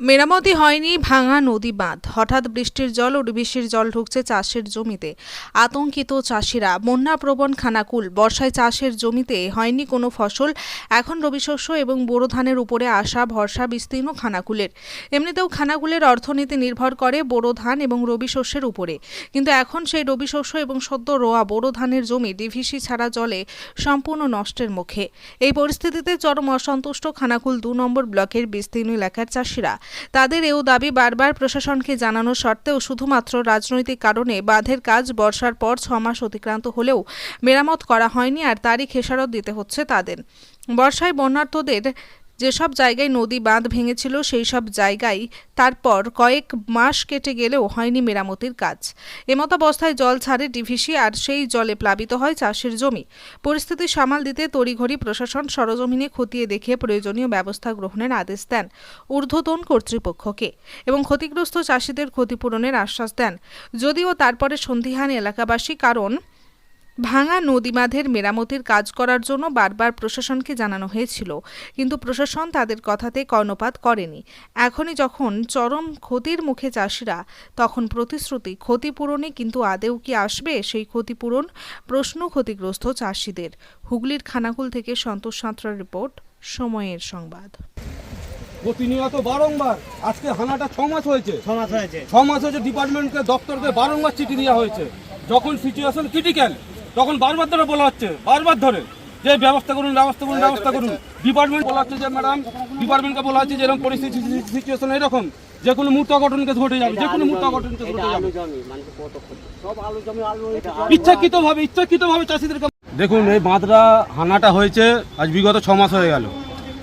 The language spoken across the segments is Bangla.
মেরামতি হয়নি, ভাঙা নদী বাঁধ। হঠাৎ বৃষ্টির জল ও ডিবিসির জল ঢুকছে চাষের জমিতে। আতঙ্কিত চাষিরা বন্যাপ্রবণ খানাকুল, বর্ষায় চাষের জমিতে হয়নি কোনো ফসল। এখন রবি শস্য এবং বোরো ধানের উপরে আশা ভরসা বিস্তীর্ণ খানাকুলের। এমনিতেও খানাকুলের অর্থনীতি নির্ভর করে বোরো ধান এবং রবি শস্যের উপরে। কিন্তু এখন সেই রবি শস্য এবং সদ্য রোয়া বোরো ধানের জমি ডিভিসি ছাড়া জলে সম্পূর্ণ নষ্টের মুখে। এই পরিস্থিতিতে চরম অসন্তুষ্ট খানাকুল দু নম্বর ব্লকের বিস্তীর্ণ এলাকার চাষিরা। তাদের এও দাবি, বারবার প্রশাসনকে জানানো সত্ত্বেও শুধুমাত্র রাজনৈতিক কারণে বাঁধের কাজ বর্ষার পর ছ মাস অতিক্রান্ত হলেও মেরামত করা হয়নি আর তারই খেসারত দিতে হচ্ছে তাদের। বর্ষায় বন্যার্থদের যেসব জায়গায় নদী বাঁধ ভেঙেছিল সেই সব জায়গায় তারপর কয়েক মাস কেটে গেলেও হয়নি মেরামতির কাজ। এমত অবস্থায় জল ছাড়ে ডিভিসি আর সেই জলে প্লাবিত হয় চাষের জমি। পরিস্থিতি সামাল দিতে তড়িঘড়ি প্রশাসন সরজমিনে খতিয়ে দেখে প্রয়োজনীয় ব্যবস্থা গ্রহণের আদেশ দেন ঊর্ধ্বতন কর্তৃপক্ষকে এবং ক্ষতিগ্রস্ত চাষিদের ক্ষতিপূরণের আশ্বাস দেন। যদিও তারপরে সন্দিহান এলাকাবাসী, কারণ ভাঙা নদীবাঁধের মেরামতির কাজ করার জন্য বারবার প্রশাসনকে জানানো হয়েছিল কিন্তু প্রশাসন তাদের কথাতে কর্ণপাত করেনি। এখনই যখন চরম ক্ষতির মুখে চাষিরা তখন প্রতিশ্রুতি ক্ষতিপূরণে কিন্তু আদেও কি আসবে সেই ক্ষতিপূরণ প্রশ্ন ক্ষতিগ্রস্ত চাষিদের। হুগলির খানাকুল থেকে সন্তোষ সাঁতরার রিপোর্ট সময়ের সংবাদ। প্রতিনিয়ত বারংবার আজকে হানাটা ছ মাস হয়েছে। সমাজ হয়েছে। ছ মাস হয়েছে ডিপার্টমেন্টকে দপ্তরকে বারংবার চিঠি দেওয়া হয়েছে। যখন সিচুয়েশন ক্রিটিক্যাল তখন বারবার ধরে বলা হচ্ছে, বারবার ধরে। যে ব্যবস্থা করুন ব্যবস্থা করুন ব্যবস্থা করুন। ডিপার্টমেন্ট বলা হচ্ছে যে ম্যাডাম ডিপার্টমেন্টকে বলা হচ্ছে যে, এরকম পরিস্থিতি সিচুয়েশন এরকম, যে কোনো মুহূর্তে অঘটন কেস ঘটে যাবে, যে কোনো মুহূর্তে অঘটন কেস ঘটে যাবে। ইচ্ছাকৃতভাবে ইচ্ছাকৃতভাবে চাষিদেরকে দেখুন, এই বাঁধরা হানাটা হয়েছে আজ বিগত ছ মাস হয়ে গেল।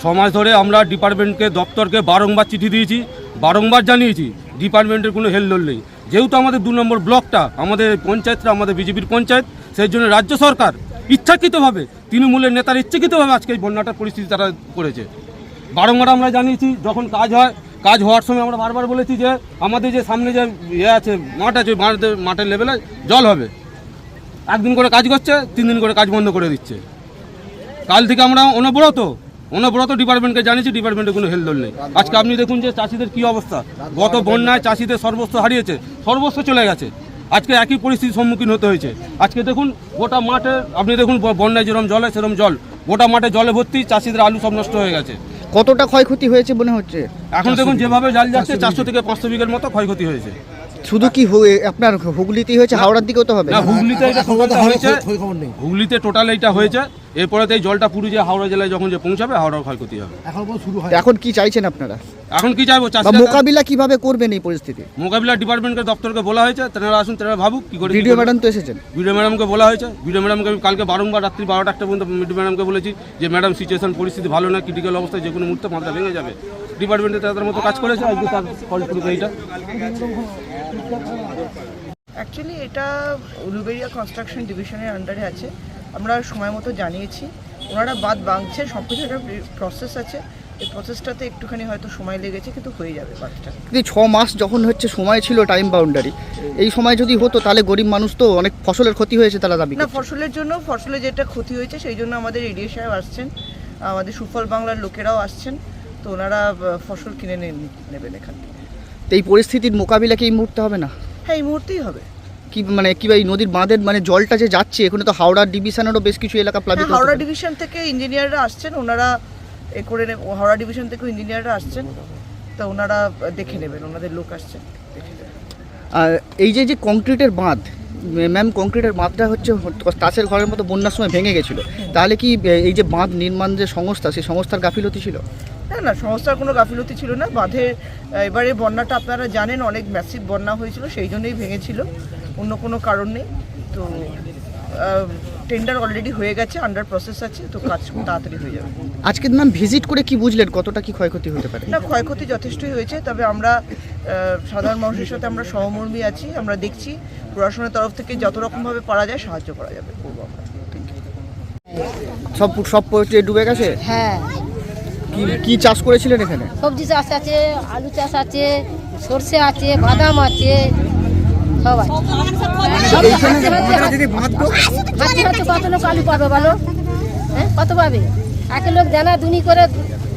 ছ মাস ধরে আমরা ডিপার্টমেন্টকে, দপ্তরকে বারংবার চিঠি দিয়েছি, বারংবার জানিয়েছি, ডিপার্টমেন্টের কোনো হেলদোল নেই। যেহেতু আমাদের দু নম্বর ব্লকটা, আমাদের পঞ্চায়েতটা, আমাদের বিজেপির পঞ্চায়েত সেই জন্য রাজ্য সরকার ইচ্ছাকৃতভাবে, তৃণমূলের নেতার ইচ্ছাকৃতভাবে আজকে এই বন্যাটার পরিস্থিতি তারা করেছে। বারংবার আমরা জানিয়েছি, যখন কাজ হয়, কাজ হওয়ার সময় আমরা বারবার বলেছি যে, আমাদের যে সামনে যে ইয়ে আছে, মাঠ আছে মাঠের লেভেলে জল হবে। একদিন করে কাজ করছে, তিন দিন করে কাজ বন্ধ করে দিচ্ছে। কাল থেকে আমরা অনবরত অনবরত ডিপার্টমেন্টকে জানিয়েছি, ডিপার্টমেন্টে কোনো হেলদোল নেই। আজকে আপনি দেখুন যে চাষিদের কি অবস্থা। গত বন্যায় চাষিদের সর্বস্ব হারিয়েছে, সর্বস্ব চলে গেছে। আজকে একই পরিস্থিতির সম্মুখীন হতে হয়েছে। আজকে দেখুন গোটা মাঠে আপনি দেখুন বন্যায় যেরকম জলে সেরকম জল। গোটা মাঠে জলে ভর্তি চাষিদের আলু সব নষ্ট হয়ে গেছে। কতটা ক্ষয়ক্ষতি হয়েছে মনে হচ্ছে? এখন দেখুন যেভাবে জাল যাচ্ছে চারশো থেকে পাঁচশো বিঘের মতো ক্ষয়ক্ষতি হয়েছে। শুধু কি আপনার হুগলিতেই হয়েছে হাওড়ার দিকেও তো হবে? না হুগলিতে এটা হয়েছে। হুগলিতে টোটাল এইটা হয়েছে। এরপরে তো এই জলটা পুরো যে হাওড়া জেলায় যখন যে পৌঁছাবে হাওড়ার ক্ষয়ক্ষতি হবে। এখন কি চাইছেন আপনারা? এখন কি চাইব? মোকাবিলা কীভাবে করবেন এই পরিস্থিতি? মোকাবিলা ডিপার্টমেন্টের দপ্তরকে বলা হয়েছে তেনারা আসুন তেনারা ভাবুক কি করে ভিডিও ম্যাডাম তো এসেছেন। ভিডিও ম্যাডামকে বলা হয়েছে ভিডিও ম্যাডামকে আমি কালকে বারংবার রাত্রি বারোটা একটা পর্যন্ত ভিডিও ম্যাডামকে বলেছি যে ম্যাডাম সিচুয়েশন পরিস্থিতি ভালো না ক্রিটিক্যাল অবস্থায় যে কোনো মুহূর্তে মাথা ভেঙে যাবে। ডিপার্টমেন্টে তাদের মতো কাজ করেছে আজকে তার ফলস্বরূপ এইটা অ্যাকচুয়ালি এটা। উলুবেরিয়া কনস্ট্রাকশন ডিভিশনের আন্ডারে আছে। আমরা সময় মতো জানিয়েছি। ওনারা বাদ বাঁধছে সব কিছু একটা প্রসেস আছে। এই প্রসেসটাতে একটুখানি হয়তো সময় লেগেছে কিন্তু হয়ে যাবে বাদটা কিন্তু ছ মাস যখন হচ্ছে সময় ছিল টাইম বাউন্ডারি এই সময় যদি হতো তাহলে গরিব মানুষ তো অনেক ফসলের ক্ষতি হয়েছে তারা দাবি না ফসলের জন্য ফসলের যেটা ক্ষতি হয়েছে সেই জন্য আমাদের এডিএ সাহেব আসছেন আমাদের সুফল বাংলার লোকেরাও আসছেন তো ওনারা ফসল কিনে নেবেন এখান থেকে। তো এই পরিস্থিতির মোকাবিলা কি এই মুহূর্তে হবে না? হ্যাঁ এই মুহূর্তেই হবে। কি মানে কি এই নদীর বাঁধের মানে জলটা যে যাচ্ছে এখানে তো হাওড়া ডিভিশনেরও বেশ কিছু এলাকা প্লাবিত হ্যাঁ হাওড়া ডিভিশন থেকে ইঞ্জিনিয়াররা আসছেন ওনারা এ করে হাওড়া ডিভিশন থেকে ইঞ্জিনিয়াররা আসছেন তা ওনারা দেখে নেবেন ওনাদের লোক আসছেন আর এই যে যে কংক্রিটের বাঁধ ম্যাম কংক্রিটের বাঁধটা হচ্ছে তাসের ঘরের মতো বন্যার সময় ভেঙে গেছিল। তাহলে কি এই যে বাঁধ নির্মাণ যে সংস্থা সেই সংস্থার গাফিলতি ছিল? না না সংস্থার কোনো গাফিলতি ছিল না। বাঁধের আহ, এবারে বন্যাটা আপনারা জানেন অনেক ম্যাসিভ বন্যা হয়েছিল সেই জন্যই ভেঙেছিল। অন্য কোনো কারণ নেই। তো টেন্ডার অলরেডি হয়ে গেছে আন্ডার প্রসেস আছে তো কাজ খুব তাড়াতাড়ি হয়ে যাবে। আজকে ম্যাম ভিজিট করে কি বুঝলেন? কতটা কি ক্ষয়ক্ষতি হতে পারে? না ক্ষয়ক্ষতি যথেষ্টই হয়েছে তবে আমরা সাধারণ মানুষের সাথে আমরা সহমর্মী আছি আমরা দেখছি প্রশাসনের তরফ থেকে যত রকমভাবে পারা যায় সাহায্য করা যাবে করব আমরা। সব সব পড়ে ডুবে গেছে? হ্যাঁ। কি কি চাষ করেছিলেন এখানে? সবজি চাষ আছে আলু চাষ আছে সর্ষে আছে বাদাম আছে সব আছে সব হাতে হাতে কত লোক আলু পাবে বলো? হ্যাঁ কত পাবে? এক লোক দানা দুনি করে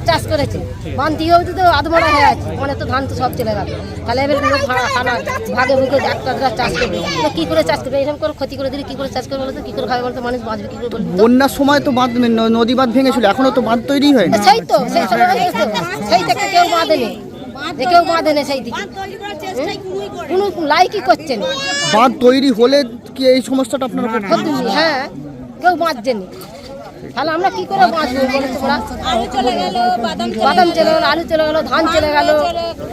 চাষ করেছে। বান দিয়েও তো আধমরা হয়ে আছে। মানে তো ধান তো সব চলে গেল। তাহলে এবার লোক খানা ভাগে ভুগে ডাক্তাররা চাষ করবে। তো কি করে চাষ করবে? এরকম করে ক্ষতি করে দিলে কি করে চাষ করবে বলো তো কি করে খাবে বলতো? মানুষ বাঁচবে কি করে বলতো বন্যার সময় তো বাঁধ নদী বাঁধ ভেঙেছিল। এখনও তো বাঁধ তৈরি হয়নি। সেই তো সেই সময়। সেই থেকে কেউ বাঁধেনি। যে কেউ বাঁধেনি সেই দিকে। কোনো লাইকই করছে না বাঁধ তৈরি হলে কি এই সমস্যাটা আপনারা? হ্যাঁ। কেউ বাঁচছেনি তাহলে আমরা কি করে বাঁচবো বলো তোমরা? বাদাম চলে গেলো আলু চলে গেলো ধান চলে গেলো।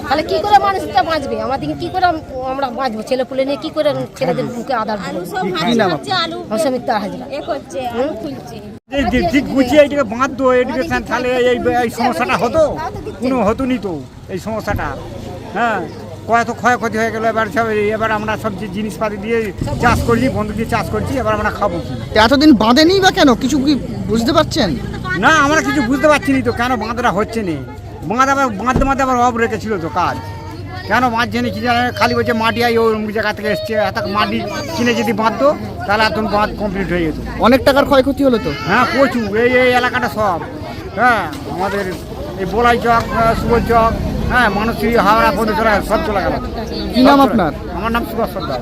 তাহলে কি করে মানুষটা বাঁচবে আমাদেরকে কি করে আমরা বাঁচবো ছেলে পুলে নিয়ে কি করে ছেলেদের মুখে আদার অসমিতা হাজরা। ঠিক গুছিয়ে এদিকে বাঁধতো এডুকেশন তাহলে এই এই সমস্যাটা হতো? কোনো হতো নি তো এই সমস্যাটা? হ্যাঁ। কত ক্ষয়ক্ষতি হয়ে গেলো এবার সব এবার আমরা সব যে জিনিসপাতি দিয়ে চাষ করছি বন্ধু দিয়ে চাষ করছি এবার আমরা খাব কি? এতদিন বাঁধেনি বা কেন? কিছু কি বুঝতে পারছেন? না আমরা কিছু বুঝতে পারছি না তো কেন বাঁধটা হচ্ছে না? বাঁধ আবার বাঁধতে বাঁধতে আবার অফ রেখেছিল তো কাজ। কেন বাঁধছে না কি জানে খালি বলছে মাটি আই ওই জায়গা থেকে এসছে এত মাটি কিনে যদি বাঁধতো তাহলে এখন বাঁধ কমপ্লিট হয়ে যেত। অনেক টাকার ক্ষয়ক্ষতি হলো তো? হ্যাঁ প্রচুর এই এই এলাকাটা সব। হ্যাঁ আমাদের এই বোলাই চক সুবল চক হ্যাঁ মানসী হাওড়া পর্যন্ত সব চলে গেল। কি নাম আপনার? আমার নাম সুভাষ সর্দার।